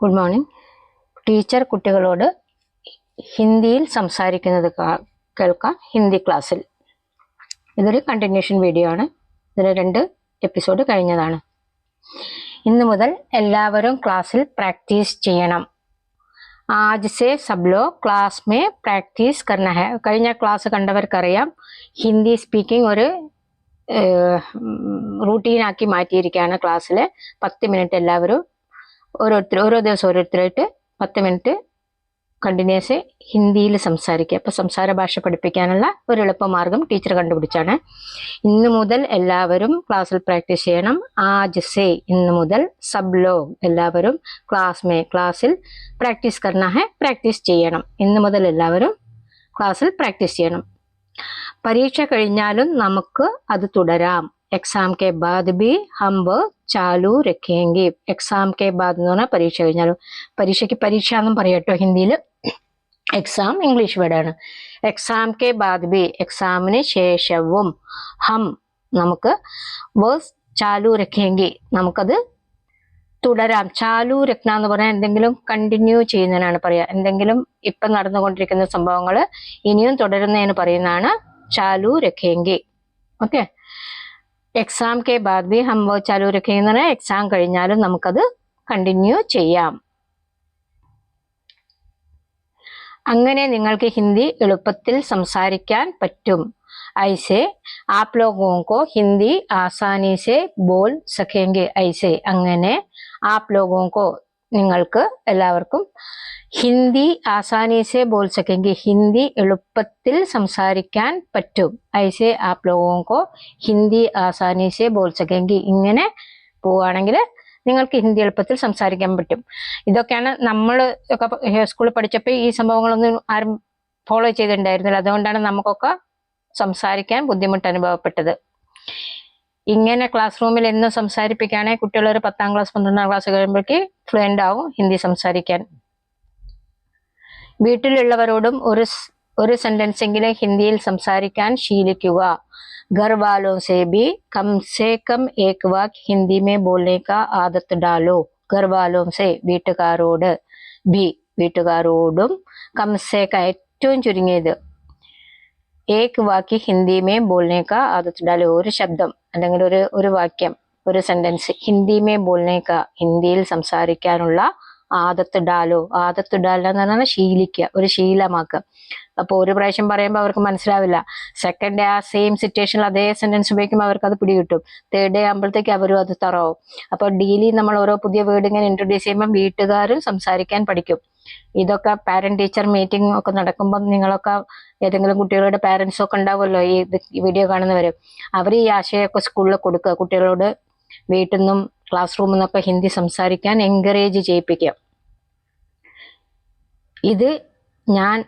Good morning teacher കുട്ടികളോട് ഹിന്ദിയിൽ സംസാരിക്കുന്നത് കേൾക്കാം. ഹിന്ദി ക്ലാസ്സിൽ. ഇതൊരു കണ്ടിന്യൂഷൻ വീഡിയോ ആണ്. ഇതിന് രണ്ട് എപ്പിസോഡ് കഴിഞ്ഞതാണ്. ഇന്ന് മുതൽ എല്ലാവരും ക്ലാസ്സിൽ പ്രാക്ടീസ് ചെയ്യണം. ആജ് സേ സബ്ലോ ക്ലാസ് മേ പ്രാക്ടീസ് കർണ ഹെ. കഴിഞ്ഞ ക്ലാസ് കണ്ടവർക്കറിയാം ഹിന്ദി സ്പീക്കിംഗ് ഒരു റൂട്ടീനാക്കി മാറ്റിയിരിക്കുകയാണ് ക്ലാസ്സിൽ പത്ത് മിനിറ്റ് എല്ലാവരും ഓരോരുത്തർ ഓരോ ദിവസം ഓരോരുത്തരായിട്ട് പത്ത് മിനിറ്റ് കണ്ടിന്യൂസ് ഹിന്ദിയിൽ സംസാരിക്കുക. അപ്പോൾ സംസാര ഭാഷ പഠിപ്പിക്കാനുള്ള ഒരു എളുപ്പമാർഗം ടീച്ചർ കണ്ടുപിടിച്ചാണ്. ഇന്ന് മുതൽ എല്ലാവരും ക്ലാസ്സിൽ പ്രാക്ടീസ് ചെയ്യണം. ആജ് സേ ഇന്ന് മുതൽ സബ് ലോ എല്ലാവരും ക്ലാസ് മേ ക്ലാസ്സിൽ പ്രാക്ടീസ് കർണ പ്രാക്ടീസ് ചെയ്യണം. ഇന്ന് മുതൽ എല്ലാവരും ക്ലാസ്സിൽ പ്രാക്ടീസ് ചെയ്യണം. പരീക്ഷ കഴിഞ്ഞാലും നമുക്ക് അത് തുടരാം. എക്സാം കെ ബാദ് ബി ഹം वो ചാലു രഖേങ്കി എക്സാം കെ ബാദ് എന്ന് പറഞ്ഞാൽ പരീക്ഷ കഴിഞ്ഞാലും പരീക്ഷയ്ക്ക് പരീക്ഷ എന്നും പറയട്ടോ ഹിന്ദിയിൽ എക്സാം ഇംഗ്ലീഷ് വേർഡാണ് എക്സാം കെ ബാദ് ബി എക്സാമിന് ശേഷവും ഹം നമുക്ക് വേഴ്സ് ചാലു രഖേങ്കി നമുക്കത് തുടരാം ചാലു രക്ന എന്ന് പറഞ്ഞാൽ എന്തെങ്കിലും കണ്ടിന്യൂ ചെയ്യുന്നതിനാണ് പറയുക എന്തെങ്കിലും ഇപ്പം നടന്നുകൊണ്ടിരിക്കുന്ന സംഭവങ്ങൾ ഇനിയും തുടരുന്നതിന് പറയുന്നതാണ് ചാലു രഖേങ്കി ഓക്കെ എക്സാം കെ ബാദ് ബി ഹം വോ ചാലു രഖേന്ന് എക്സാം കഴിഞ്ഞാലും നമുക്കത് കണ്ടിന്യൂ ചെയ്യാം. അങ്ങനെ നിങ്ങൾക്ക് ഹിന്ദി എളുപ്പത്തിൽ സംസാരിക്കാൻ പറ്റും. ഐസെ ആപ് ലോകോങ്കോ ഹിന്ദി ആസാനീസെ ബോൾ സഖേങ്കെ ഐസെ. അങ്ങനെ ആപ് ലോകോക്കോ നിങ്ങൾക്ക് എല്ലാവർക്കും ഹിന്ദി ആസാനി സെ ബോൾ സക്കെങ്കിൽ ഹിന്ദി എളുപ്പത്തിൽ സംസാരിക്കാൻ പറ്റും. ഐസെ ആപ് ലോകോങ്കോ ഹിന്ദി ആസാനി സെ ബോൾ സക്കെങ്കിൽ ഇങ്ങനെ പോവുകയാണെങ്കിൽ നിങ്ങൾക്ക് ഹിന്ദി എളുപ്പത്തിൽ സംസാരിക്കാൻ പറ്റും. ഇതൊക്കെയാണ് നമ്മൾ ഒക്കെ സ്കൂളിൽ പഠിച്ചപ്പോൾ ഈ സംഭവങ്ങളൊന്നും ആരും ഫോളോ ചെയ്തിട്ടുണ്ടായിരുന്നില്ല. അതുകൊണ്ടാണ് നമുക്കൊക്കെ സംസാരിക്കാൻ ബുദ്ധിമുട്ട് അനുഭവപ്പെട്ടത്. ഇങ്ങനെ ക്ലാസ് റൂമിൽ എന്നും സംസാരിപ്പിക്കുകയാണെങ്കിൽ കുട്ടികൾ ഒരു പത്താം ക്ലാസ് പന്ത്രണ്ടാം ക്ലാസ് കഴിയുമ്പോഴേക്ക് ഫ്ലുവന്റ് ആവും ഹിന്ദി സംസാരിക്കാൻ. വീട്ടിലുള്ളവരോടും ഒരു സ്- ഒരു സെന്റൻസ് എങ്കിലും ഹിന്ദിയിൽ സംസാരിക്കാൻ ശീലിക്കുക घर वालों से भी कम से कम एक वाक्य हिंदी में बोलने का आदत डालो घर वालों से വീട്ടുകാരോട് ബി വീട്ടുകാരോടും കംസേക്ക ഏറ്റവും ചുരുങ്ങിയത് ഏക് വാക്യ ഹിന്ദി മേ ബോൾനെ കാ ആദത്ത് ഡാലോ ഒരു ശബ്ദം അല്ലെങ്കിൽ ഒരു ഒരു വാക്യം ഒരു സെന്റൻസ് ഹിന്ദി മേ ബോൾനെ കാ ഹിന്ദിയിൽ സംസാരിക്കാനുള്ള ആദത്ത് ഡാലോ ആദത്ത് ഡാലോ എന്ന് പറഞ്ഞാൽ ശീലിക്കുക ഒരു ശീലമാക്കുക. അപ്പോൾ ഒരു പ്രാവശ്യം പറയുമ്പോൾ അവർക്ക് മനസ്സിലാവില്ല. സെക്കൻഡ് ഡേ ആ സെയിം സിറ്റുവേഷനിൽ അതേ സെന്റൻസ് ഉപയോഗിക്കുമ്പോൾ അവർക്ക് അത് പിടികിട്ടും. തേർഡ് ഡേ ആകുമ്പോഴത്തേക്ക് അവരും അത് തറവും അപ്പോൾ ഡെയിലി നമ്മൾ ഓരോ പുതിയ വേർഡ് ഇങ്ങനെ ഇൻട്രൊഡ്യൂസ് ചെയ്യുമ്പോൾ വീട്ടുകാരും സംസാരിക്കാൻ പഠിക്കും. ഇതൊക്കെ പാരന്റ് ടീച്ചർ മീറ്റിംഗ് ഒക്കെ നടക്കുമ്പോൾ നിങ്ങളൊക്കെ ഏതെങ്കിലും കുട്ടികളുടെ പാരന്റ്സ് ഒക്കെ ഉണ്ടാവുമല്ലോ ഈ വീഡിയോ കാണുന്നവർ അവർ ഈ ആശയമൊക്കെ സ്കൂളിൽ കൊടുക്കുക. കുട്ടികളോട് വീട്ടിൽ നിന്നും ക്ലാസ് റൂമിൽ നിന്നൊക്കെ ഹിന്ദി സംസാരിക്കാൻ എൻകറേജ് ചെയ്യിപ്പിക്കുക ഇത് ഞാൻ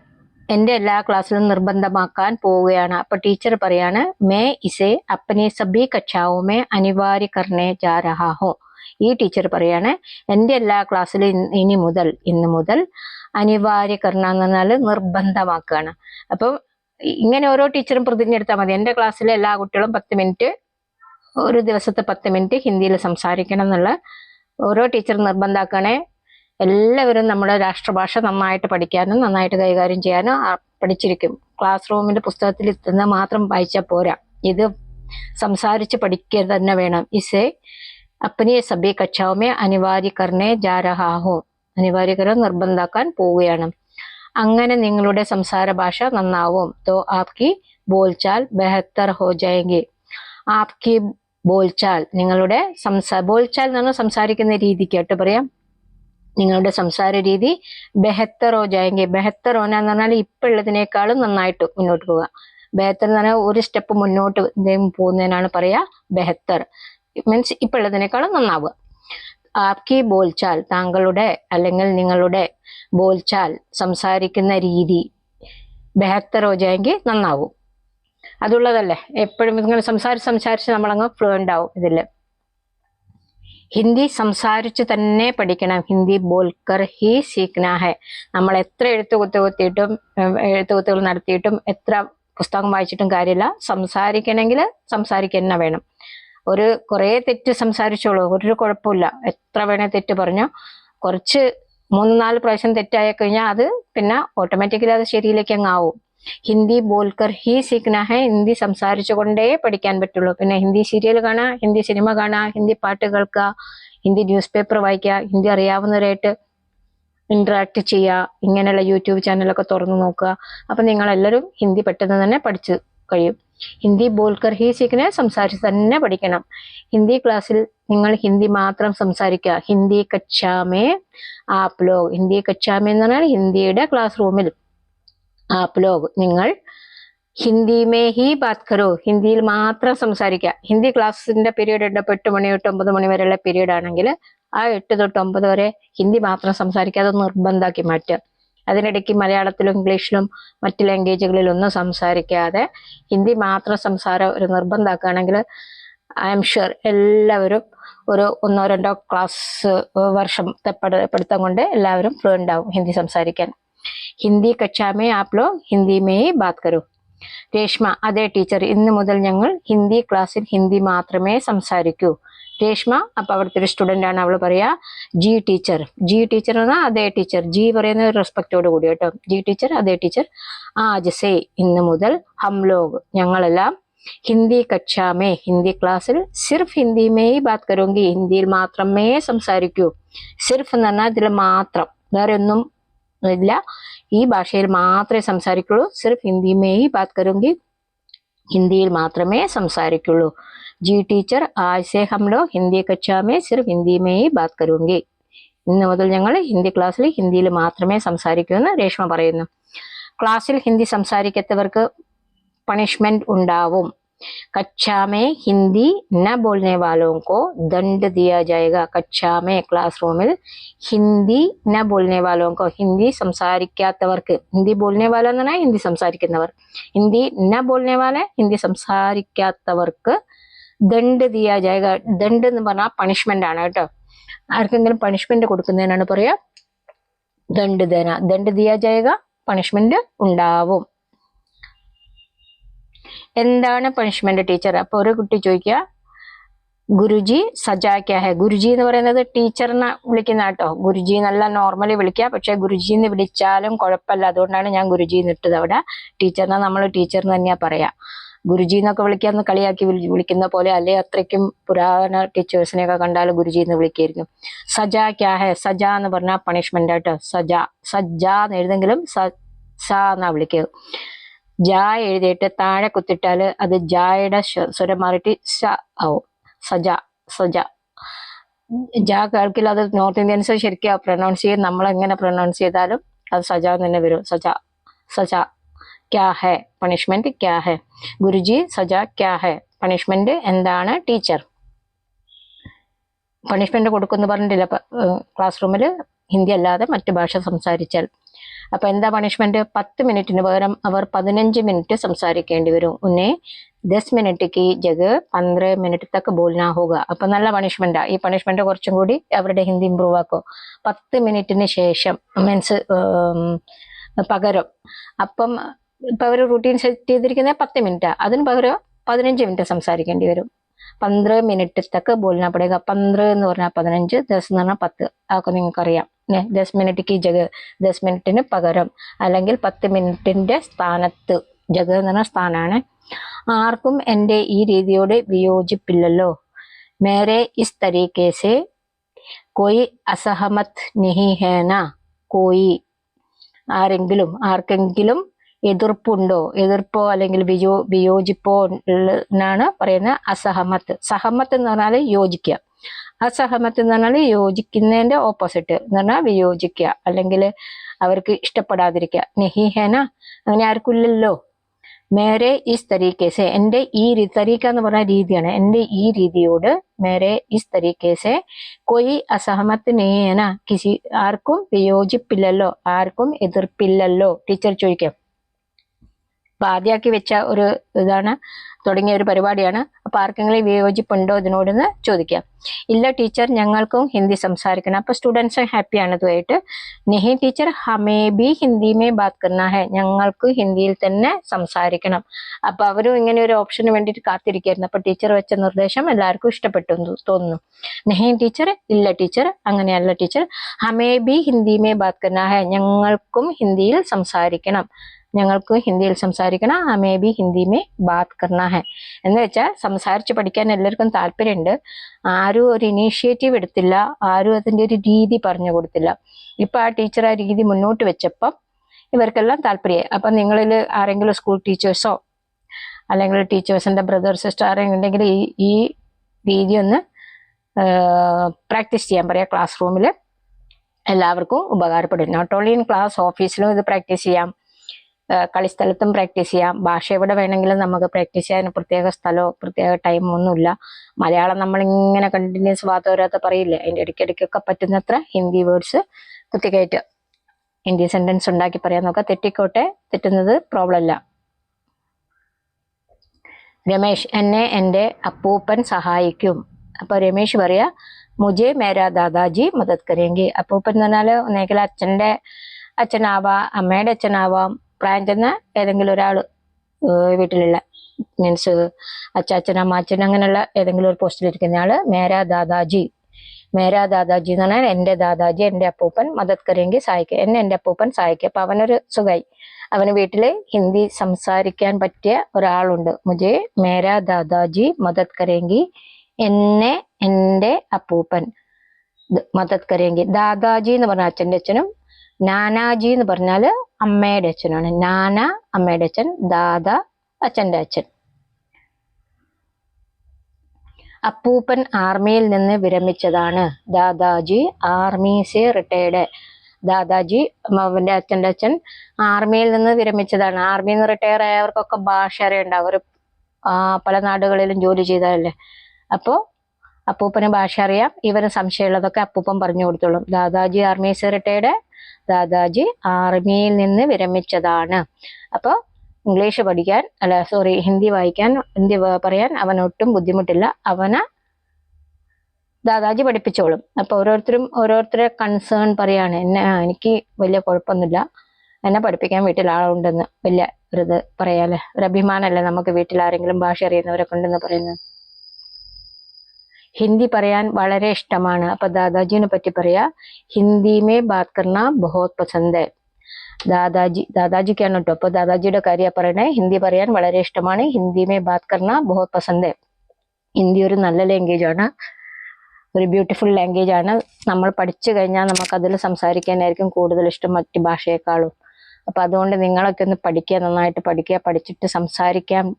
എന്റെ എല്ലാ ക്ലാസ്സിലും നിർബന്ധമാക്കാൻ പോവുകയാണ്. അപ്പൊ ടീച്ചർ പറയാണ് മേ ഇസെ അപ്പനെ സബി കക്ഷാവുമേ അനിവാര്യ കർണേ ജാ രഹാ ഹോ ഈ ടീച്ചർ പറയാണ് എന്റെ എല്ലാ ക്ലാസ്സിലും ഇനി മുതൽ ഇന്ന് മുതൽ അനിവാര്യ കർണ എന്ന് പറഞ്ഞാൽ നിർബന്ധമാക്കുകയാണ് അപ്പം ഇങ്ങനെ ഓരോ ടീച്ചറും പ്രതിജ്ഞ എടുത്താൽ മതി. എന്റെ ക്ലാസ്സിലെ എല്ലാ കുട്ടികളും പത്ത് മിനിറ്റ് ഒരു ദിവസത്തെ പത്ത് മിനിറ്റ് ഹിന്ദിയിൽ സംസാരിക്കണം എന്നുള്ള ഓരോ ടീച്ചർ നിർബന്ധാക്കണേ. എല്ലാവരും നമ്മുടെ രാഷ്ട്രഭാഷ നന്നായിട്ട് പഠിക്കാനും നന്നായിട്ട് കൈകാര്യം ചെയ്യാനും പഠിച്ചിരിക്കും. ക്ലാസ് റൂമിന്റെ പുസ്തകത്തിൽ എത്തുന്ന മാത്രം വായിച്ചാൽ പോരാ. ഇത് സംസാരിച്ച് പഠിക്കുക തന്നെ വേണം. ഇസെ അപ്പനെ സബി കക്ഷാവുമേ അനിവാര്യ കർണേ ജാ രഹാ ഹോ അനിവാര്യകരം നിർബന്ധാക്കാൻ പോവുകയാണ്. അങ്ങനെ നിങ്ങളുടെ സംസാര ഭാഷ നന്നാവും. തോ ആപ്കി ബോൽചാൽ ബെഹത്തർ ഹോ ജയങ്കി ആപ്കി ബോൽചാൽ നിങ്ങളുടെ സംസാ ബോൽചാൽ എന്ന് പറഞ്ഞാൽ സംസാരിക്കുന്ന രീതി കേട്ടോ പറയാം. നിങ്ങളുടെ സംസാര രീതി ബെഹത്തറോ ജയങ്കി ഹോന എന്ന് പറഞ്ഞാൽ ഇപ്പൊ ഉള്ളതിനേക്കാളും നന്നായിട്ട് മുന്നോട്ട് പോവുക. ബെഹത്തർ എന്ന് പറഞ്ഞാൽ ഒരു സ്റ്റെപ്പ് മുന്നോട്ട് പോകുന്നതിനാണ് പറയാ ബെഹത്തർ. മീൻസ് ഇപ്പൊ ഉള്ളതിനേക്കാളും നന്നാവുക. ആപ്കി ബോൽച്ചാൽ താങ്കളുടെ അല്ലെങ്കിൽ നിങ്ങളുടെ ബോൽച്ചാൽ സംസാരിക്കുന്ന രീതി ബെഹത്തറോ ജയങ്കി നന്നാവും. അതുള്ളതല്ലേ. എപ്പോഴും ഇങ്ങനെ സംസാരിച്ച് സംസാരിച്ച് നമ്മളങ്ങ് ഫ്ലുവന്റ് ആവും ഇതിൽ ഹിന്ദി സംസാരിച്ച് തന്നെ പഠിക്കണം. ഹിന്ദി ബോൽക്കർ ഹി സീഖ്ന നമ്മൾ എത്ര എഴുത്ത് കുത്തു കുത്തിയിട്ടും ഉം, എഴുത്ത് കുത്തുകൾ നടത്തിയിട്ടും എത്ര പുസ്തകം വായിച്ചിട്ടും കാര്യമില്ല. സംസാരിക്കണമെങ്കിൽ സംസാരിക്കുന്ന വേണം. ഒരു കുറേ തെറ്റ് സംസാരിച്ചോളൂ. ഒരു കുഴപ്പമില്ല. എത്ര വേണേ തെറ്റ് പറഞ്ഞു. കുറച്ച് മൂന്ന് നാല് പ്രാവശ്യം തെറ്റായി കഴിഞ്ഞാൽ അത് പിന്നെ ഓട്ടോമാറ്റിക്കലി അത് ശരിയിലേക്ക് അങ്ങ് ആവും. ഹിന്ദി ബോൽക്കർ ഹി സീഖ്ന ഹെ ഹിന്ദി സംസാരിച്ചുകൊണ്ടേ പഠിക്കാൻ പറ്റുള്ളൂ. പിന്നെ ഹിന്ദി സീരിയൽ കാണാ ഹിന്ദി സിനിമ കാണാ ഹിന്ദി പാട്ട് കേൾക്കുക ഹിന്ദി ന്യൂസ് പേപ്പർ വായിക്കുക ഹിന്ദി അറിയാവുന്നവരായിട്ട് ഇൻട്രാക്ട് ചെയ്യുക ഇങ്ങനെയുള്ള യൂട്യൂബ് ചാനലൊക്കെ തുറന്നു നോക്കുക അപ്പം നിങ്ങളെല്ലാവരും ഹിന്ദി പെട്ടെന്ന് തന്നെ പഠിച്ചു കഴിയും. ഹിന്ദി ബോൽക്കർ ഹി സീഖിനെ സംസാരിച്ച് തന്നെ പഠിക്കണം. ഹിന്ദി ക്ലാസ്സിൽ നിങ്ങൾ ഹിന്ദി മാത്രം സംസാരിക്കുക. ഹിന്ദി കച്ചാമേ ആപ്ലോ ഹിന്ദി കച്ചാമേ എന്ന് പറഞ്ഞാൽ ഹിന്ദിയുടെ ക്ലാസ് റൂമിൽ ആപ് ലോഗ് നിങ്ങൾ ഹിന്ദി മേ ഹി ബാത് കരോ. ഹിന്ദിയിൽ മാത്രം സംസാരിക്കുക ഹിന്ദി ക്ലാസ്സിന്റെ പീരീഡ് ഉണ്ട് ഇപ്പൊ എട്ട് മണി തൊട്ട് ഒമ്പത് മണി വരെയുള്ള പീരീഡ് ആണെങ്കിൽ ആ എട്ട് തൊട്ട് ഒമ്പത് വരെ ഹിന്ദി മാത്രം സംസാരിക്കാതെ നിർബന്ധമാക്കി മാറ്റുക. അതിനിടയ്ക്ക് മലയാളത്തിലും ഇംഗ്ലീഷിലും മറ്റ് ലാംഗ്വേജുകളിലും ഒന്നും സംസാരിക്കാതെ ഹിന്ദി മാത്രം സംസാരം ഒരു നിർബന്ധമാക്കുകയാണെങ്കിൽ ഐ എം ഷുവർ എല്ലാവരും ഒരു ഒന്നോ രണ്ടോ ക്ലാസ് വർഷം പഠ- പഠിത്തം കൊണ്ട് എല്ലാവരും ഫ്ലുവന്റ് ആവും ഹിന്ദി സംസാരിക്കാൻ. ഹിന്ദി കക്ഷാമേ ആപ് ലോ ഹിന്ദി മേ ബാത് കരൂ. രേഷ്മ അതെ ടീച്ചർ ഇന്ന് മുതൽ ഞങ്ങൾ ഹിന്ദി ക്ലാസ്സിൽ ഹിന്ദി മാത്രമേ സംസാരിക്കൂ. രേഷ്മ അപ്പൊ അവിടുത്തെ ഒരു സ്റ്റുഡന്റ് ആണ് അവൾ പറയാ ജി ടീച്ചർ. ജി ടീച്ചർ എന്നാൽ അതേ ടീച്ചർ. ജി പറയുന്ന ഒരു റെസ്പെക്റ്റോട് കൂടി കേട്ടോ. ജി ടീച്ചർ അതേ ടീച്ചർ. ആജ് സേ ഇന്ന് മുതൽ ഹംലോഗ് ഞങ്ങളെല്ലാം ഹിന്ദി കക്ഷാമേ ഹിന്ദി ക്ലാസ്സിൽ സിർഫ് ഹിന്ദി മേ ഹി ബാത് കരോങ്കി ഹിന്ദിയിൽ മാത്രമേ സംസാരിക്കൂ. സിർഫ് എന്ന് പറഞ്ഞാൽ ഇതിൽ മാത്രം. വേറെ ഒന്നും ഇല്ല. ഈ ഭാഷയിൽ മാത്രമേ സംസാരിക്കുള്ളൂ. സിർഫ് ഹിന്ദി മേ ഹി ബാത് കരുങ്കി ഹിന്ദിയിൽ മാത്രമേ സംസാരിക്കുള്ളൂ. ജി ടീച്ചർ ആഴ്സേ ഹംലോ ഹിന്ദി കച്ചാമേ സിർഫ് ഹിന്ദി മേ ഹി ബാത് കരുങ്കി ഇന്ന് മുതൽ ഞങ്ങൾ ഹിന്ദി ക്ലാസ്സിൽ ഹിന്ദിയിൽ മാത്രമേ സംസാരിക്കൂ എന്ന് രേഷ്മ പറയുന്നു. ക്ലാസ്സിൽ ഹിന്ദി സംസാരിക്കാത്തവർക്ക് പണിഷ്മെന്റ് ഉണ്ടാവും. കച്ചാമേ ഹിന്ദി ന ബോൾനെ വാലോं को दंड दिया जाएगा കച്ചാമേ ക്ലാസ് റൂമിൽ ഹിന്ദി ന ബോൾനെ വാലോं को ഹിന്ദി സംസാരിക്കാത്തവർക്ക് ഹിന്ദി ബോൾനെ വാല എന്ന് പറഞ്ഞാൽ ഹിന്ദി സംസാരിക്കുന്നവർ ഹിന്ദി ന ബോൾനെ വാല ഹിന്ദി സംസാരിക്കാത്തവർക്ക് ദണ്ഡ് ദിയാ ജായക ദണ്ഡ് എന്ന് പറഞ്ഞാൽ പണിഷ്മെന്റ് ആണ് കേട്ടോ ആർക്കെങ്കിലും പണിഷ്മെന്റ് കൊടുക്കുന്നതിനാണ് പറയാ ദണ്ഡ് ദേന ദണ്ഡ് ദിയാ ജായക പണിഷ്മെന്റ് ഉണ്ടാവും എന്താണ് പണിഷ്മെന്റ് ടീച്ചർ അപ്പൊ ഒരു കുട്ടി ചോദിക്കുക ഗുരുജി സജാക്യ ഹെ? ഗുരുജി എന്ന് പറയുന്നത് ടീച്ചറിനെ വിളിക്കുന്ന കേട്ടോ. ഗുരുജി നല്ല നോർമലി വിളിക്കുക. പക്ഷെ ഗുരുജി എന്ന് വിളിച്ചാലും കുഴപ്പമില്ല. അതുകൊണ്ടാണ് ഞാൻ ഗുരുജി എന്ന് ഇട്ടത് അവിടെ. ടീച്ചറിനെ നമ്മൾ ടീച്ചർ എന്ന് തന്നെയാ പറയാ. ഗുരുജി എന്നൊക്കെ വിളിക്കാന്ന് കളിയാക്കി വിളിക്കുന്ന പോലെ അല്ലെ അത്രയ്ക്കും പുരാതന ടീച്ചേഴ്സിനെയൊക്കെ കണ്ടാൽ ഗുരുജി എന്ന് വിളിക്കായിരുന്നു സജ ക്യാ ഹെ? സജ എന്ന് പറഞ്ഞാൽ പണിഷ്മെന്റ് ആട്ടോ സജ. സജ്ജ എന്ന് എഴുതെങ്കിലും സ സ എന്നാ വിളിക്കുക. ജാ എഴുതിയിട്ട് താഴെ കുത്തിട്ടാൽ അത് ജായുടെ സ്വ- സ്വരം മാറിയിട്ട് ഷ ആവും. സജ സജ. ജാ കേൾക്കില്ല അത് നോർത്ത് ഇന്ത്യൻസ് ശരിക്കും പ്രൊനൗൺസ് ചെയ്യും. നമ്മൾ എങ്ങനെ പ്രൊനൗൺസ് ചെയ്താലും അത് സജ എന്ന് തന്നെ വരും. സജ സജ ക്യാ ഹെ പണിഷ്മെന്റ് ക്യാ ഹെ. ഗുരുജി സജ ക്യാ ഹെ. പണിഷ്മെന്റ് എന്താണ് ടീച്ചർ? പണിഷ്മെന്റ് കൊടുക്കുന്നു പറഞ്ഞിട്ടില്ല. ക്ലാസ് റൂമിൽ ഹിന്ദി അല്ലാതെ മറ്റു ഭാഷ സംസാരിച്ചാൽ. അപ്പൊ എന്താ പണിഷ്മെന്റ് പത്ത് മിനിറ്റിന് പകരം അവർ പതിനഞ്ച് മിനിറ്റ് സംസാരിക്കേണ്ടി വരും. ഉന്നെ ദസ് മിനിറ്റ് കി ജഗ് പന്ത്രണ്ട് മിനിറ്റ് തക്ക് ബോൽനാ ഹോക അപ്പൊ നല്ല പണിഷ്മെന്റാ ഈ പണിഷ്മെന്റ് കുറച്ചും കൂടി അവരുടെ ഹിന്ദി ഇമ്പ്രൂവ് ആക്കും. പത്ത് മിനിറ്റിന് ശേഷം മീൻസ് പകരം. അപ്പം ഇപ്പൊ അവർ റൂട്ടീൻ സെറ്റ് ചെയ്തിരിക്കുന്നത് പത്ത് മിനിറ്റാ. അതിന് പകരം പതിനഞ്ച് മിനിറ്റ് സംസാരിക്കേണ്ടി വരും. പന്ത്രണ്ട് മിനിറ്റ് തക്ക് ബോലിനാ പടേക പന്ത്രണ്ട് എന്ന് പറഞ്ഞാൽ പതിനഞ്ച് ദസ് എന്ന് പറഞ്ഞാൽ പത്ത്. അതൊക്കെ നിങ്ങൾക്കറിയാം നെ, ദസ് മിനിറ്റ് ജഗ് ദസ് മിനിറ്റിന് പകരം. അല്ലെങ്കിൽ പത്ത് മിനിറ്റിന്റെ സ്ഥാനത്ത്. ജഗ് എന്ന് പറഞ്ഞ സ്ഥാനാണ്. ആർക്കും എന്റെ ഈ രീതിയോട് വിയോജിപ്പില്ലല്ലോ. മേരെ ഇസ് തരീക്കെ സെ കോയി അസഹമത് നിഹി ഹേന കോയി. ആരെങ്കിലും ആർക്കെങ്കിലും എതിർപ്പുണ്ടോ? എതിർപ്പോ അല്ലെങ്കിൽ വിയോ വിയോജിപ്പോ എന്നാണ് പറയുന്നത് അസഹമത്ത്. സഹമത്ത് എന്ന് പറഞ്ഞാൽ യോജിക്കുക അസഹമത്ത് എന്ന് പറഞ്ഞാൽ യോജിക്കുന്നതിന്റെ ഓപ്പോസിറ്റ് എന്ന് പറഞ്ഞാൽ വിയോജിക്കുക അല്ലെങ്കിൽ അവർക്ക് ഇഷ്ടപ്പെടാതിരിക്കുക നെഹിഹേന അങ്ങനെ ആർക്കില്ലല്ലോ മേരെ ഈസ് തരീക്കേസെ എന്റെ ഈ തരീക്ക എന്ന് പറഞ്ഞ രീതിയാണ്. എന്റെ ഈ രീതിയോട് മേരെ ഈസ് തരീക്കേസെ കൊയ് അസഹമത്ത് നെയ്യന കിസി ആർക്കും വിയോജിപ്പില്ലല്ലോ. ആർക്കും എതിർപ്പില്ലല്ലോ. ടീച്ചർ ചോദിക്കാം. അപ്പൊ ആദ്യമാക്കി വെച്ച ഒരു ഇതാണ്. തുടങ്ങിയ ഒരു പരിപാടിയാണ്. അപ്പൊ ആർക്കെങ്കിലും വിയോജിപ്പുണ്ടോ ഇതിനോടെന്ന് ചോദിക്കാം. ഇല്ല ടീച്ചർ ഞങ്ങൾക്കും ഹിന്ദി സംസാരിക്കണം. അപ്പൊ സ്റ്റുഡൻസ് ഹാപ്പിയാണ് ഇതുമായിട്ട് നെഹി ടീച്ചർ ഹമേ ബി ഹിന്ദി മേ ബാത് കർണ ഹെ. ഞങ്ങൾക്ക് ഹിന്ദിയിൽ തന്നെ സംസാരിക്കണം. അപ്പോൾ അവരും ഇങ്ങനെ ഒരു ഓപ്ഷന് വേണ്ടിയിട്ട് കാത്തിരിക്കുകയായിരുന്നു അപ്പോൾ ടീച്ചർ വെച്ച നിർദ്ദേശം എല്ലാവർക്കും ഇഷ്ടപ്പെട്ടു തോന്നുന്നു. നെഹി ടീച്ചർ ഇല്ല ടീച്ചർ അങ്ങനെയല്ല ടീച്ചർ. ഹമേ ബി ഹിന്ദി മേ ബാത് കർണ ഹെ. ഞങ്ങൾക്കും ഹിന്ദിയിൽ സംസാരിക്കണം. ഞങ്ങൾക്ക് ഹിന്ദിയിൽ സംസാരിക്കണം. മേ ബി ഹിന്ദി മേ ബാത് കർണ ഹെ. എന്ന് വെച്ചാൽ സംസാരിച്ച് പഠിക്കാൻ എല്ലാവർക്കും താല്പര്യമുണ്ട് ആരും ഒരു ഇനീഷ്യേറ്റീവ് എടുത്തില്ല. ആരും അതിന്റെ ഒരു രീതി പറഞ്ഞു കൊടുത്തില്ല. ഇപ്പോൾ ആ ടീച്ചർ ആ രീതി മുന്നോട്ട് വെച്ചപ്പം ഇവർക്കെല്ലാം താല്പര്യമായി. അപ്പം നിങ്ങളിൽ ആരെങ്കിലും സ്കൂൾ ടീച്ചേഴ്സോ അല്ലെങ്കിൽ ടീച്ചേഴ്സിന്റെ ബ്രദർ സിസ്റ്റർ ആരെങ്കിലും ഉണ്ടെങ്കിൽ ഈ ഈ രീതി ഒന്ന് പ്രാക്ടീസ് ചെയ്യാൻ പറയാം. ക്ലാസ് റൂമിൽ എല്ലാവർക്കും ഉപകാരപ്പെടും. നോട്ട് ഓൺലി ഇൻ ക്ലാസ് ഓഫീസിലും ഇത് പ്രാക്ടീസ് ചെയ്യാം. കളിസ്ഥലത്തും പ്രാക്ടീസ് ചെയ്യാം. ഭാഷ എവിടെ വേണമെങ്കിലും നമുക്ക് പ്രാക്ടീസ് ചെയ്യാൻ പ്രത്യേക സ്ഥലമോ പ്രത്യേക ടൈമോ ഒന്നുമില്ല മലയാളം നമ്മളിങ്ങനെ കണ്ടിന്യൂസ് വാത്തോരാത്ത പറയില്ലേ? അതിന്റെ ഇടയ്ക്കിടയ്ക്കൊക്കെ പറ്റുന്നത്ര ഹിന്ദി വേർഡ്സ് കുത്തിക്കയറ്റുക. ഹിന്ദി സെന്റൻസ് ഉണ്ടാക്കി പറയാൻ നോക്കാം തെറ്റിക്കോട്ടെ തെറ്റുന്നത് പ്രോബ്ലം അല്ല. രമേശ് എന്നെ എന്റെ അപ്പൂപ്പൻ സഹായിക്കും. അപ്പോൾ രമേശ് പറയാ മുജെ മേരാ ദാദാജി മദത് കരേങ്കി. അപ്പൂപ്പൻ എന്ന് പറഞ്ഞാൽ ഒന്നെങ്കിൽ അച്ഛന്റെ അച്ഛനാവാം അമ്മയുടെ അച്ഛനാവാം പ്രായം എന്ന ഏതെങ്കിലും ഒരാൾ വീട്ടിലുള്ള മീൻസ് അച്ചാച്ചൻ അമ്മാച്ചൻ അങ്ങനെയുള്ള ഏതെങ്കിലും ഒരു പോസ്റ്റിലിരിക്കുന്ന ആൾ മേരാ ദാദാജി. മേരാ ദാദാജി എന്ന് പറഞ്ഞാൽ എന്റെ ദാദാജി എന്റെ അപ്പൂപ്പൻ മദത് കരേങ്കി സഹായിക്കുക എന്നെ എന്റെ അപ്പൂപ്പൻ സഹായിക്കുക അപ്പൊ അവനൊരു സുഖായി. അവന് വീട്ടിൽ ഹിന്ദി സംസാരിക്കാൻ പറ്റിയ ഒരാളുണ്ട്. മുജെ മേരാ ദാദാജി മദത് കരേങ്കി എന്നെ എന്റെ അപ്പൂപ്പൻ മദത് കരേങ്കി ദാദാജി എന്ന് പറഞ്ഞ അച്ഛന്റെ അച്ഛനും നാനാജി എന്ന് പറഞ്ഞാൽ അമ്മയുടെ അച്ഛനാണ്. നാന അമ്മയുടെ അച്ഛൻ ദാദ അച്ഛന്റെ അച്ഛൻ. അപ്പൂപ്പൻ ആർമിയിൽ നിന്ന് വിരമിച്ചതാണ് ദാദാജി ആർമി സെ റിട്ടയർഡ്. ദാദാജി അവന്റെ അച്ഛന്റെ അച്ഛൻ ആർമിയിൽ നിന്ന് വിരമിച്ചതാണ്. ആർമിയിൽ നിന്ന് റിട്ടയർ ആയവർക്കൊക്കെ ഭാഷ അറിയണ്ട അവർ പല നാടുകളിലും ജോലി ചെയ്തതല്ലേ അപ്പോൾ അപ്പൂപ്പന് ഭാഷ അറിയാം. ഇവന് സംശയമുള്ളതൊക്കെ അപ്പൂപ്പൻ പറഞ്ഞു കൊടുത്തോളും. ദാദാജി ആർമി സെ റിട്ടയർഡ്. ദാദാജി ആർമിയിൽ നിന്ന് വിരമിച്ചതാണ്. അപ്പോൾ ഇംഗ്ലീഷ് പഠിക്കാൻ അല്ല സോറി ഹിന്ദി വായിക്കാൻ ഹിന്ദി പറയാൻ അവനൊട്ടും ബുദ്ധിമുട്ടില്ല. അവന് ദാദാജി പഠിപ്പിച്ചോളും. അപ്പോൾ ഓരോരുത്തരും ഓരോരുത്തരെ കൺസേൺ പറയാണ്. എന്നെ എനിക്ക് വലിയ കുഴപ്പമൊന്നുമില്ല. എന്നെ പഠിപ്പിക്കാൻ വീട്ടിൽ ആളുണ്ടെന്ന്. വലിയ ഒരു ഇത് പറയാല്ലേ? ഒരു അഭിമാനമല്ലേ നമുക്ക് വീട്ടിൽ ആരെങ്കിലും ഭാഷ അറിയുന്നവരൊക്കെ ഉണ്ടെന്ന് പറയുന്നത്? ഹിന്ദി പറയാൻ വളരെ ഇഷ്ടമാണ്. അപ്പൊ ദാദാജിനെ പറ്റി പറയാ. ഹിന്ദി മേ ബാത് കർണ ബഹോത് പസന്ത് ഹൈ. ദാദാജി ദാദാജിക്കാണ് കേട്ടോ. അപ്പൊ ദാദാജിയുടെ കാര്യം പറയണേ. ഹിന്ദി പറയാൻ വളരെ ഇഷ്ടമാണ്. ഹിന്ദി മേ ബാത് കർണ ബഹോത് പസന്ത് ഹൈ. ഹിന്ദി ഒരു നല്ല ലാംഗ്വേജ് ആണ്. ഒരു ബ്യൂട്ടിഫുൾ ലാംഗ്വേജ് ആണ്. നമ്മൾ പഠിച്ചു കഴിഞ്ഞാൽ നമുക്ക് അതിൽ സംസാരിക്കാനായിരിക്കും കൂടുതൽ ഇഷ്ടം മറ്റ് ഭാഷയെക്കാളും. അപ്പൊ അതുകൊണ്ട് നിങ്ങളൊക്കെ ഒന്ന് പഠിക്കുക നന്നായിട്ട് പഠിക്കുക പഠിച്ചിട്ട് സംസാരിക്കാൻ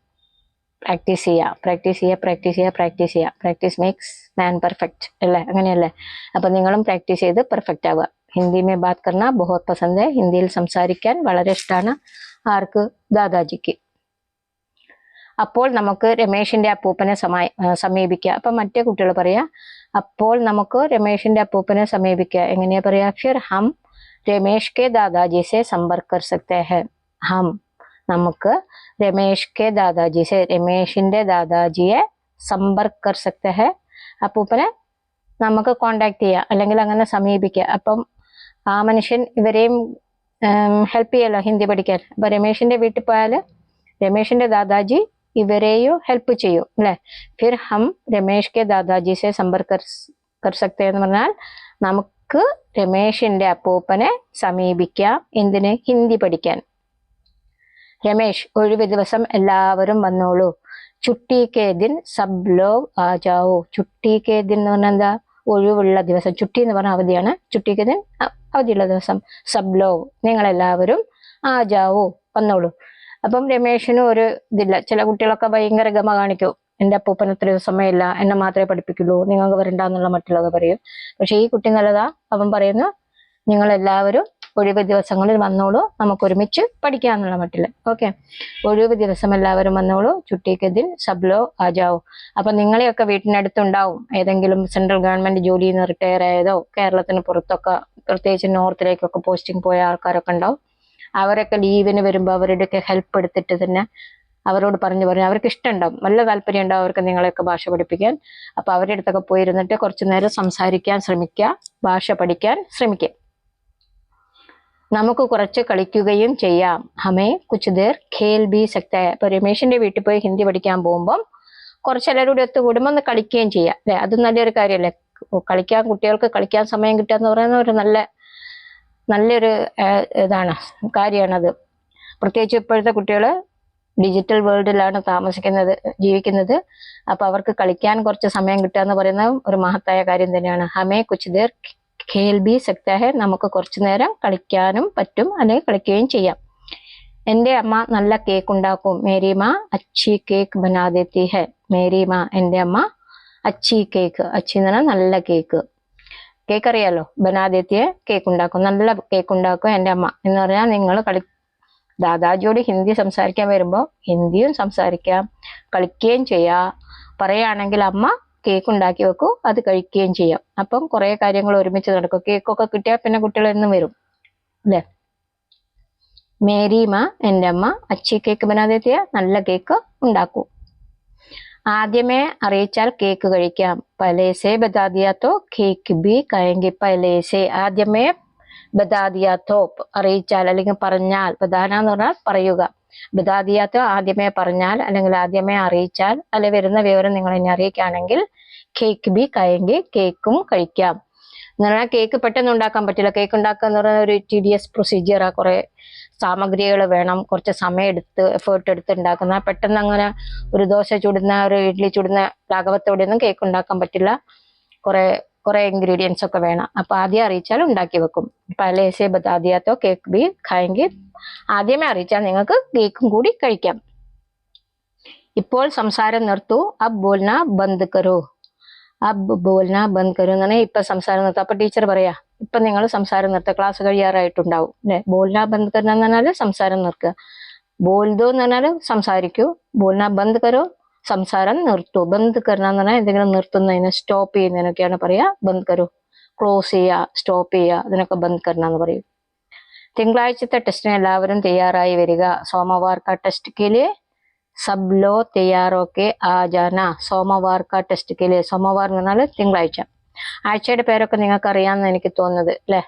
പ്രാക്ടീസ് ചെയ്യുക പ്രാക്ടീസ് ചെയ്യുക പ്രാക്ടീസ് ചെയ്യുക പ്രാക്ടീസ് ചെയ്യുക പ്രാക്ടീസ് മേക്സ് മാൻ പെർഫെക്റ്റ് അല്ലേ? അങ്ങനെയല്ലേ? അപ്പം നിങ്ങളും പ്രാക്ടീസ് ചെയ്ത് പെർഫെക്റ്റ് ആവുക. ഹിന്ദി മേ ബാത് കർണ ബഹുത് പസന്ദ്. ഹിന്ദിയിൽ സംസാരിക്കാൻ വളരെ ഇഷ്ടമാണ് ആർക്ക്? ദാദാജിക്ക്. അപ്പോൾ നമുക്ക് രമേശിന്റെ അപ്പൂപ്പനെ സമായി സമീപിക്കുക അപ്പൊ മറ്റേ കുട്ടികൾ പറയാ അപ്പോൾ നമുക്ക് രമേശിന്റെ അപ്പൂപ്പനെ സമീപിക്കുക എങ്ങനെയാ പറയാ? ഫിർ ഹം രമേഷ് കെ ദാദാജി സെ സമ്പർക്ക് കർ സക്തേ ഹം. നമുക്ക് രമേശ് കെ ദാദാജി സെ ദാദാജിയെ സമ്പർക്ക് കർ സക്തേ ഹെ അപ്പൂപ്പനെ നമുക്ക് കോണ്ടാക്ട് ചെയ്യാം അല്ലെങ്കിൽ അങ്ങനെ സമീപിക്കുക അപ്പം ആ മനുഷ്യൻ ഇവരെയും ഹെൽപ്പ് ചെയ്യല്ലോ ഹിന്ദി പഠിക്കാൻ. അപ്പൊ രമേശിന്റെ വീട്ടിൽ പോയാൽ രമേശിന്റെ ദാദാജി ഇവരെയും ഹെൽപ്പ് ചെയ്യും അല്ലെ? ഫിർ ഹം രമേശ് കെ ദാദാജി സെ സമ്പർക്ക് കർ എന്ന് പറഞ്ഞാൽ നമുക്ക് രമേശിന്റെ അപ്പൂപ്പനെ സമീപിക്കാം എന്തിന്? ഹിന്ദി പഠിക്കാൻ. രമേശ് ഒഴിവ് ദിവസം എല്ലാവരും വന്നോളൂ. ചുട്ടി കെ ദിൻ സബ് ലോഗ് ആ ചുട്ടി കെ ദിൻ എന്ന് പറഞ്ഞാൽ എന്താ? ഒഴിവുള്ള ദിവസം. ചുട്ടി എന്ന് പറഞ്ഞ അവധിയാണ്. ചുട്ടി കെ ദിൻ അവധിയുള്ള ദിവസം. സബ് ലോഗ് നിങ്ങൾ എല്ലാവരും ആ ജാവോ വന്നോളൂ. അപ്പം രമേശിനും ഒരു ഇതില്ല. ചില കുട്ടികളൊക്കെ ഭയങ്കര ഗമ കാണിക്കും. എന്റെ അപ്പൂപ്പൻ ഇത്ര സമയമില്ല. എന്നെ മാത്രമേ പഠിപ്പിക്കുള്ളൂ. നിങ്ങൾക്ക് വരണ്ടെന്നുള്ള മറ്റുള്ളവർ പറയും. പക്ഷെ ഈ കുട്ടി നല്ലതാ. അവൻ പറയുന്നു നിങ്ങൾ എല്ലാവരും ഒഴിവ് ദിവസങ്ങളിൽ വന്നോളൂ. നമുക്ക് ഒരുമിച്ച് പഠിക്കാന്നുള്ള മട്ടിൽ. ഓക്കെ? ഒഴിവ് ദിവസം എല്ലാവരും വന്നോളൂ. ചുട്ടിക്ക് ദിൻ സബ്ലോ ആജാവോ അപ്പൊ നിങ്ങളെയൊക്കെ വീട്ടിനടുത്തുണ്ടാവും. ഏതെങ്കിലും സെൻട്രൽ ഗവൺമെന്റ് ജോലിയിൽ നിന്ന് റിട്ടയർ ആയതോ കേരളത്തിന് പുറത്തൊക്കെ പ്രത്യേകിച്ച് നോർത്തിലേക്കൊക്കെ പോസ്റ്റിംഗ് പോയ ആൾക്കാരൊക്കെ ഉണ്ടാവും. അവരൊക്കെ ലീവിന് വരുമ്പോൾ അവരുടെയൊക്കെ ഹെൽപ്പ് എടുത്തിട്ട് തന്നെ അവരോട് പറഞ്ഞു പറഞ്ഞു അവർക്ക് ഇഷ്ടമുണ്ടാവും. നല്ല താല്പര്യം ഉണ്ടാവും അവർക്ക് നിങ്ങളെയൊക്കെ ഭാഷ പഠിപ്പിക്കാൻ. അപ്പൊ അവരുടെ അടുത്തൊക്കെ പോയിരുന്നിട്ട് കുറച്ചു നേരം സംസാരിക്കാൻ ശ്രമിക്കുക ഭാഷ പഠിക്കാൻ ശ്രമിക്കുക. നമുക്ക് കുറച്ച് കളിക്കുകയും ചെയ്യാം. ഹമേ കുച്ച് ദേർ ഖേൽ ബി സക്ത. ഹൈ ഇപ്പൊ രമേശിന്റെ വീട്ടിൽ പോയി ഹിന്ദി പഠിക്കാൻ പോകുമ്പം കുറച്ച് എല്ലാവരും കൂടി ഒത്തുകൂടുമ്പോൾ ഒന്ന് കളിക്കുകയും ചെയ്യാം. അല്ലെ? അത് നല്ലൊരു കാര്യമല്ലേ? കളിക്കാൻ കുട്ടികൾക്ക് കളിക്കാൻ സമയം കിട്ടുക എന്ന് പറയുന്ന ഒരു നല്ല നല്ലൊരു ഇതാണ് കാര്യമാണത്. പ്രത്യേകിച്ച് ഇപ്പോഴത്തെ കുട്ടികൾ ഡിജിറ്റൽ വേൾഡിലാണ് താമസിക്കുന്നത് ജീവിക്കുന്നത്. അപ്പൊ അവർക്ക് കളിക്കാൻ കുറച്ച് സമയം കിട്ടുക എന്ന് പറയുന്നത് ഒരു മഹത്തായ കാര്യം തന്നെയാണ്. ഹമേ കുച്ച് ദേർ ഖേൽ ബി സക്ത ഹെ നമുക്ക് കുറച്ചു നേരം കളിക്കാനും പറ്റും അല്ലെങ്കിൽ കളിക്കുകയും ചെയ്യാം. എന്റെ അമ്മ നല്ല കേക്ക് ഉണ്ടാക്കും. മേരിമ അച്ചി കേക്ക് ബനാതെത്തി ഹെ. മേരിമ എന്റെ അമ്മ അച്ചി കേക്ക് അച്ചി എന്ന് പറഞ്ഞാൽ നല്ല കേക്ക് കേക്ക് അറിയാലോ? ബനാദിത്യയെ കേക്ക് ഉണ്ടാക്കും. നല്ല കേക്ക് ഉണ്ടാക്കും എന്റെ അമ്മ. എന്ന് പറഞ്ഞാൽ നിങ്ങൾ കളി ദാദാജിയോട് ഹിന്ദി സംസാരിക്കാൻ വരുമ്പോൾ ഹിന്ദിയും സംസാരിക്കാം കളിക്കുകയും ചെയ്യാം. പറയുകയാണെങ്കിൽ അമ്മ കേക്ക് ഉണ്ടാക്കി വെക്കൂ അത് കഴിക്കുകയും ചെയ്യാം. അപ്പം കുറേ കാര്യങ്ങൾ ഒരുമിച്ച് നടക്കും. കേക്കൊക്കെ കിട്ടിയാൽ പിന്നെ കുട്ടികൾ എന്നും വരും. അല്ലേ മേരിമ എന്റെ അമ്മ അച്ചി കേക്ക് ബനാദിത്യ നല്ല കേക്ക് ഉണ്ടാക്കൂ. ആദ്യമേ അറിയിച്ചാൽ കേക്ക് കഴിക്കാം. പലേസെ ബദാദിയാത്തോ കേക്ക് ബി കയങ്കി പലേസെ. ആദ്യമേ ബദാദിയാത്തോ അറിയിച്ചാൽ അല്ലെങ്കിൽ പറഞ്ഞാൽ ബദാന എന്ന് പറഞ്ഞാൽ പറയുക. ബദാദിയാത്തോ ആദ്യമേ പറഞ്ഞാൽ അല്ലെങ്കിൽ ആദ്യമേ അറിയിച്ചാൽ അല്ലെ വരുന്ന വിവരം നിങ്ങൾ എന്നെ അറിയിക്കുകയാണെങ്കിൽ കേക്ക് ബി കയങ്കി കേക്കും കഴിക്കാം. എന്ന് പറഞ്ഞാൽ കേക്ക് പെട്ടെന്ന് ഉണ്ടാക്കാൻ പറ്റില്ല. കേക്ക് ഉണ്ടാക്കുക എന്ന് പറയുന്ന ഒരു ടി ഡി എസ് പ്രൊസീജിയറാ കുറെ സാമഗ്രികൾ വേണം. കുറച്ച് സമയം എടുത്ത് എഫേർട്ട് എടുത്ത് ഉണ്ടാക്കുന്ന. പെട്ടെന്ന് അങ്ങനെ ഒരു ദോശ ചുടുന്ന ഒരു ഇഡ്ഡലി ചുടുന്ന ലാഘവത്തോടെ ഒന്നും കേക്ക് ഉണ്ടാക്കാൻ പറ്റില്ല. കുറെ കുറെ ഇൻഗ്രീഡിയൻസ് ഒക്കെ വേണം. അപ്പൊ ആദ്യം അറിയിച്ചാൽ ഉണ്ടാക്കി വെക്കും. പലേസെ ബദാദിയാത്തോ കേക്ക് ബി ഖായെങ്കിൽ ആദ്യമേ അറിയിച്ചാൽ നിങ്ങൾക്ക് കേക്കും കൂടി കഴിക്കാം. ഇപ്പോൾ സംസാരം നിർത്തു. അബ് ബോൽന ബന്ദ് കരോ. അബ് ബോൽന ബന്ദ് കരോ എന്ന് പറഞ്ഞാൽ ഇപ്പൊ സംസാരം നിർത്തുക അപ്പൊ ടീച്ചർ പറയാ ഇപ്പൊ നിങ്ങൾ സംസാരം നിർത്തുക ക്ലാസ് കഴിയാറായിട്ടുണ്ടാവും. അല്ലെ ബോൽന ബന്ദ് കരോ എന്ന് പറഞ്ഞാൽ സംസാരം നിർത്തുക. ബോൽദോ എന്ന് പറഞ്ഞാൽ സംസാരിക്കൂ. ബോൽന ബന്ദ് കരോ സംസാരം നിർത്തു. ബന്ദ് കരണം എന്ന് പറഞ്ഞാൽ എന്തെങ്കിലും നിർത്തുന്നതിനെ സ്റ്റോപ്പ് ചെയ്യുന്നതിനൊക്കെയാണ് പറയുക. ബന്ദ് കരു ക്ലോസ് ചെയ്യുക സ്റ്റോപ്പ് ചെയ്യുക ഇതിനൊക്കെ ബന്ദ് കരണം എന്ന് പറയും. തിങ്കളാഴ്ചത്തെ ടെസ്റ്റിന് എല്ലാവരും തയ്യാറായി വരിക. സോമവാർ കാ ടെസ്റ്റ് കേലിയെ സബ് ലോ തയ്യാറോക്കെ ആ ജാന സോമവാർ കാ ടെസ്റ്റ് കേലിയെ സോമവാർ എന്ന് പറഞ്ഞാൽ തിങ്കളാഴ്ച. ആഴ്ചയുടെ പേരൊക്കെ നിങ്ങൾക്ക് അറിയാമെന്ന് എനിക്ക് തോന്നുന്നത് അല്ലേ?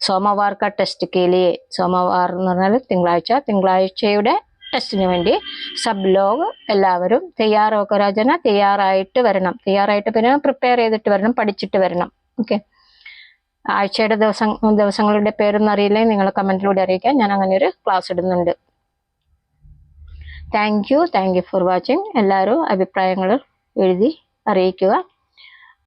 സോമവാർ കാ ടെസ്റ്റ് കേലിയെ സോമവാർ എന്ന് പറഞ്ഞാൽ തിങ്കളാഴ്ച. തിങ്കളാഴ്ചയുടെ ടെസ്റ്റിന് വേണ്ടി സബ് ലോഗ് എല്ലാവരും തയ്യാറൊക്കെ രചന തയ്യാറായിട്ട് വരണം. തയ്യാറായിട്ട് പിന്നെ പ്രിപ്പയർ ചെയ്തിട്ട് വരണം. പഠിച്ചിട്ട് വരണം. ഓക്കെ ആഴ്ചയുടെ ദിവസം ദിവസങ്ങളുടെ പേരൊന്നും അറിയില്ലെങ്കിൽ നിങ്ങൾ കമന്റിലൂടെ അറിയിക്കാം ഞാൻ അങ്ങനെ ഒരു ക്ലാസ് ഇടുന്നുണ്ട്. Thank you thank you for watching എല്ലാവരും അഭിപ്രായങ്ങൾ എഴുതി അറിയിക്കുക.